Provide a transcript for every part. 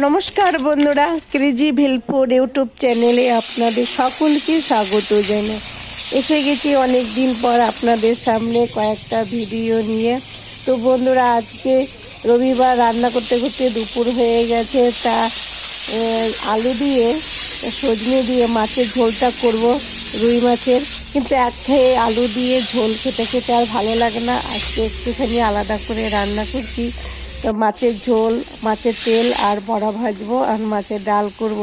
নমস্কার বন্ধুরা, crazy ভেলপুর YouTube চ্যানেলে আপনাদের সকলকে স্বাগত জানাই। এসে গেছি অনেক দিন পর আপনাদের সামনে কয়েকটা ভিডিও নিয়ে। তো বন্ধুরা, আজকে রবিবার রান্না করতে করতে দুপুর হয়ে গেছে। তা আলু দিয়ে, সজনে দিয়ে মাছের ঝোলটা করব, রুই মাছের। কিন্তু এক খেয়ে আলু দিয়ে ঝোল খেতে খেতে আর ভালো লাগে না। আজকে একটুখানি আলাদা করে রান্না করছি। তো মাছের ঝোল, মাছের তেল আর বড়া ভাজবো আর মাছের ডাল করব।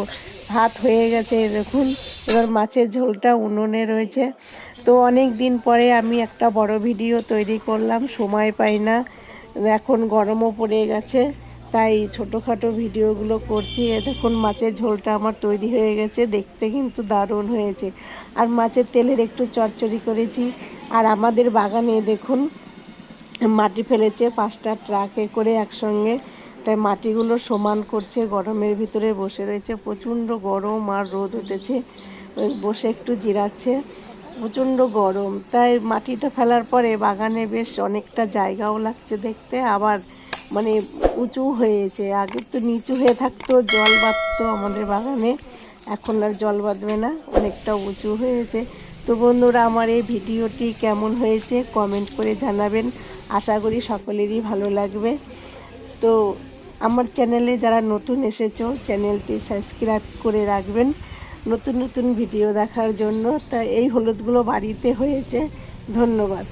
ভাত হয়ে গেছে দেখুন। এবার মাছের ঝোলটা উনুনে রয়েছে। তো অনেক দিন পরে আমি একটা বড় ভিডিও তৈরি করলাম, সময় পাই না। এখন গরমও পড়ে গেছে, তাই ছোটোখাটো ভিডিওগুলো করছি। দেখুন, মাছের ঝোলটা আমার তৈরি হয়ে গেছে, দেখতে কিন্তু দারুণ হয়েছে। আর মাছের তেলের একটু চচ্চড়ি করেছি। আর আমাদের বাগানে দেখুন মাটি ফেলেছে, পাঁচটা ট্রাকে করে একসঙ্গে। তাই মাটিগুলো সমান করছে, গরমের ভিতরে বসে রয়েছে। প্রচণ্ড গরম আর রোদ উঠেছে। বসে একটু জিরাচ্ছে। প্রচণ্ড গরম। তাই মাটিটা ফেলার পরে বাগানে বেশ অনেকটা জায়গাও লাগছে দেখতে। আবার মানে উঁচু হয়েছে। আগে তো নিচু হয়ে থাকতো, জল বাঁধতো আমাদের বাগানে। এখন আর জল বাঁধবে না। অনেকটা উঁচু হয়েছে। তো বন্ধুরা, আমার এই ভিডিওটি কেমন হয়েছে কমেন্ট করে জানাবেন। আশা করি সকলেরই ভালো লাগবে। তো আমার চ্যানেলে যারা নতুন এসেছ চ্যানেলটি সাবস্ক্রাইব করে রাখবেন নতুন নতুন ভিডিও দেখার জন্য। তা এই হলুদগুলো বাড়িতে হয়েছে। ধন্যবাদ।